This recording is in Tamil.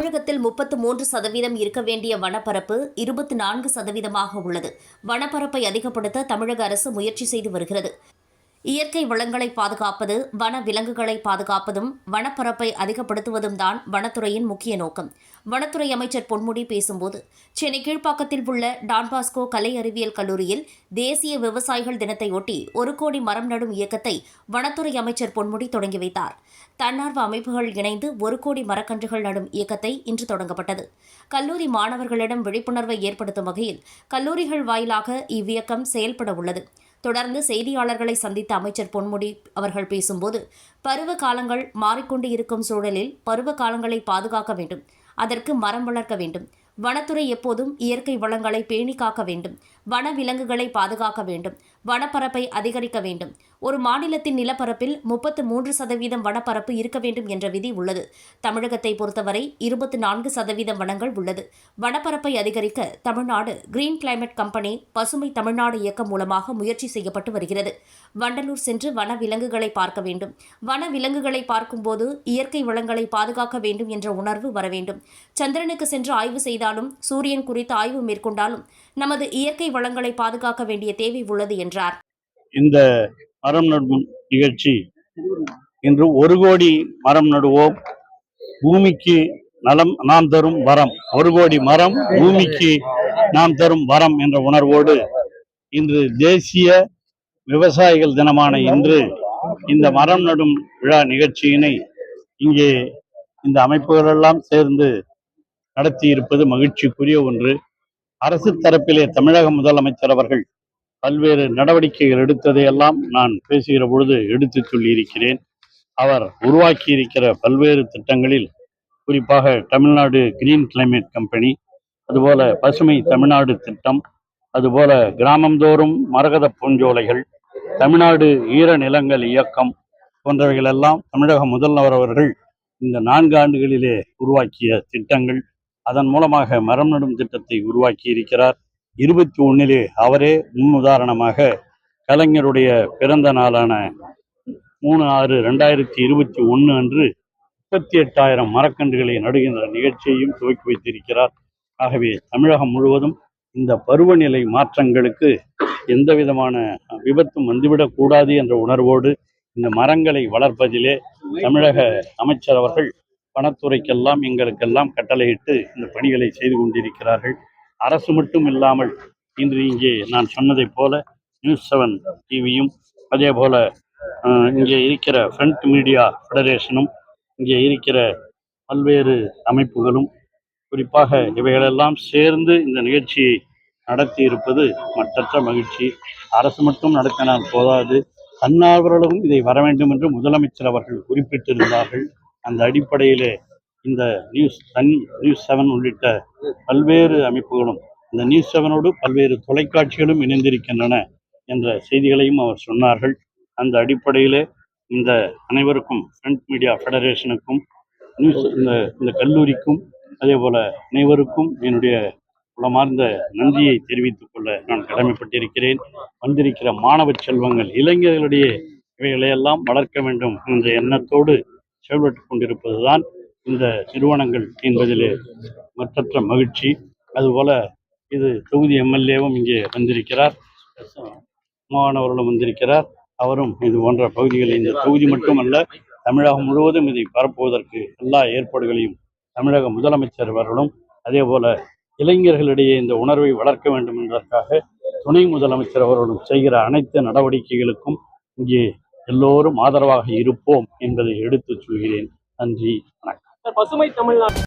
தமிழகத்தில் முப்பத்து மூன்று சதவீதம் இருக்க வேண்டிய வனப்பரப்பு இருபத்தி நான்கு சதவீதமாக உள்ளது. வனப்பரப்பை அதிகப்படுத்த தமிழக அரசு முயற்சி செய்து வருகிறது. இயற்கை வளங்களை பாதுகாப்பது வன விலங்குகளை பாதுகாப்பதும் வனப்பரப்பை அதிகப்படுத்துவதும் தான் வனத்துறையின் முக்கிய நோக்கம். வனத்துறை அமைச்சர் பொன்முடி பேசும்போது சென்னை கீழ்ப்பாக்கத்தில் உள்ள டான்பாஸ்கோ கலை அறிவியல் கல்லூரியில் தேசிய விவசாயிகள் தினத்தையொட்டி ஒரு கோடி மரம் நடும் இயக்கத்தை வனத்துறை அமைச்சர் பொன்முடி தொடங்கி வைத்தார். தன்னார்வ அமைப்புகள் இணைந்து ஒரு கோடி மரக்கன்றுகள் நடும் இயக்கத்தை இன்று தொடங்கப்பட்டது. கல்லூரி மாணவர்களிடம் விழிப்புணர்வை ஏற்படுத்தும் வகையில் கல்லூரிகள் வாயிலாக இவ்வியக்கம் செயல்பட உள்ளது. தொடர்ந்து செய்தியாளர்களை சந்தித்த அமைச்சர் பொன்முடி அவர்கள் பேசும்போது பருவ காலங்கள் மாறிக்கொண்டு இருக்கும் சூழலில் பருவ காலங்களை பாதுகாக்க வேண்டும் அதற்கு மரம் வளர்க்க வேண்டும் வனத்துறை எப்போதும் இயற்கை வளங்களை பேணி காக்க வேண்டும் வன விலங்குகளை பாதுகாக்க வேண்டும் வனப்பரப்பை அதிகரிக்க வேண்டும். ஒரு மாநிலத்தின் நிலப்பரப்பில் முப்பத்து மூன்று சதவீதம் வனப்பரப்பு இருக்க வேண்டும் என்ற விதி உள்ளது. தமிழகத்தை பொறுத்தவரை இருபத்தி நான்கு சதவீதம் வனங்கள் உள்ளது. வனப்பரப்பை அதிகரிக்க தமிழ்நாடு கிரீன் கிளைமேட் கம்பெனி பசுமை தமிழ்நாடு இயக்கம் மூலமாக முயற்சி செய்யப்பட்டு வருகிறது. வண்டலூர் சென்று வன விலங்குகளை பார்க்க வேண்டும். வன விலங்குகளை பார்க்கும்போது இயற்கை வளங்களை பாதுகாக்க வேண்டும் என்ற உணர்வு வர வேண்டும். சந்திரனுக்கு சென்று ஆய்வு செய்தாலும் சூரியன் குறித்து ஆய்வு மேற்கொண்டாலும் நமது இயற்கை வளங்களை பாதுகாக்க வேண்டிய தேவை உள்ளது என்றார். இந்த மரம் நடும் நிகழ்ச்சி இன்று ஒரு கோடி மரம் நடுவோம். பூமிக்கு நலம் நாம் தரும் வரம். ஒரு கோடி மரம் பூமிக்கு நாம் தரும் வரம் என்ற உணர்வோடு இன்று தேசிய விவசாயிகள் தினமான இன்று இந்த மரம் நடும் விழா நிகழ்ச்சியினை இங்கே இந்த அமைப்புகளெல்லாம் சேர்ந்து நடத்தி இருப்பது மகிழ்ச்சிக்குரிய ஒன்று. அரசு தரப்பிலே தமிழக முதலமைச்சர் அவர்கள் பல்வேறு நடவடிக்கைகள் எடுத்ததையெல்லாம் நான் பேசுகிற பொழுது எடுத்து சொல்லியிருக்கிறேன். அவர் உருவாக்கி இருக்கிற பல்வேறு திட்டங்களில் குறிப்பாக தமிழ்நாடு கிரீன் கிளைமேட் கம்பெனி அதுபோல பசுமை தமிழ்நாடு திட்டம் அதுபோல கிராமந்தோறும் மரகத பூஞ்சோலைகள் தமிழ்நாடு ஈர நிலங்கள் இயக்கம் போன்றவைகளெல்லாம் தமிழக முதல்வர் அவர்கள் இந்த நான்கு ஆண்டுகளிலே உருவாக்கிய திட்டங்கள். அதன் மூலமாக மரம் நடும் திட்டத்தை உருவாக்கி இருக்கிறார் இருபத்தி ஒன்னிலே அவரே முன் உதாரணமாக கலைஞருடைய பிறந்த நாளான மூணு ஆறு ரெண்டாயிரத்தி இருபத்தி ஒன்று அன்று முப்பத்தி எட்டாயிரம் மரக்கன்றுகளை நடுகின்ற நிகழ்ச்சியையும் துவக்கி வைத்திருக்கிறார். ஆகவே தமிழகம் முழுவதும் இந்த பருவநிலை மாற்றங்களுக்கு எந்த விதமான விபத்தும் வந்துவிடக்கூடாது என்ற உணர்வோடு இந்த மரங்களை வளர்ப்பதிலே தமிழக அமைச்சர் அவர்கள் வனத்துறைக்கெல்லாம் எங்களுக்கெல்லாம் கட்டளையிட்டு இந்த பணிகளை செய்து கொண்டிருக்கிறார்கள். அரசு மட்டும் இல்லாமல் இன்று இங்கே நான் சொன்னதைப் போல நியூஸ் செவன் டிவியும் அதே போல் இங்கே இருக்கிற ஃப்ரண்ட் மீடியா ஃபெடரேஷனும் இங்கே இருக்கிற பல்வேறு அமைப்புகளும் குறிப்பாக இவைகளெல்லாம் சேர்ந்து இந்த நிகழ்ச்சியை நடத்தி இருப்பது மற்றற்ற மகிழ்ச்சி. அரசு மட்டும் நடத்தினால் போதாது. தன்னார்வலர்களும் இதை வர வேண்டும் என்று முதலமைச்சர் அவர்கள் குறிப்பிட்டிருந்தார்கள். அந்த அடிப்படையிலே இந்த நியூஸ் தன் நியூஸ் செவன் உள்ளிட்ட பல்வேறு அமைப்புகளும் இந்த நியூஸ் செவனோடு பல்வேறு தொலைக்காட்சிகளும் இணைந்திருக்கின்றன என்ற செய்திகளையும் அவர் சொன்னார்கள். அந்த அடிப்படையிலே இந்த அனைவருக்கும் ஃப்ரண்ட் மீடியா ஃபெடரேஷனுக்கும் நியூஸ் இந்த இந்த கல்லூரிக்கும் அதே போல் அனைவருக்கும் என்னுடைய உளமார்ந்த நன்றியை தெரிவித்துக் கொள்ள நான் கடமைப்பட்டிருக்கிறேன். வந்திருக்கிற மாணவ செல்வங்கள் இளைஞர்களுடைய இவைகளையெல்லாம் வளர்க்க வேண்டும் என்ற எண்ணத்தோடு செயல்பட்டு கொண்டிருப்பதுதான் இந்த நிறுவனங்கள் என்பதிலே மற்றற்ற மகிழ்ச்சி. அதுபோல இது தொகுதி எம்எல்ஏவும் இங்கே வந்திருக்கிறார். மாணவர்களும் வந்திருக்கிறார். அவரும் இது போன்ற பகுதிகளை இந்த தொகுதி மட்டுமல்ல தமிழகம் முழுவதும் இதை பரப்புவதற்கு எல்லா ஏற்பாடுகளையும் தமிழக முதலமைச்சர் அவர்களும் அதே போல இளைஞர்களிடையே இந்த உணர்வை வளர்க்க வேண்டும் என்பதற்காக துணை முதலமைச்சர் அவர்களும் செய்கிற அனைத்து நடவடிக்கைகளுக்கும் இங்கே எல்லோரும் ஆதரவாக இருப்போம் என்பதை எடுத்துச் சொல்கிறேன். நன்றி வணக்கம். பசுமை தமிழ்நாடு.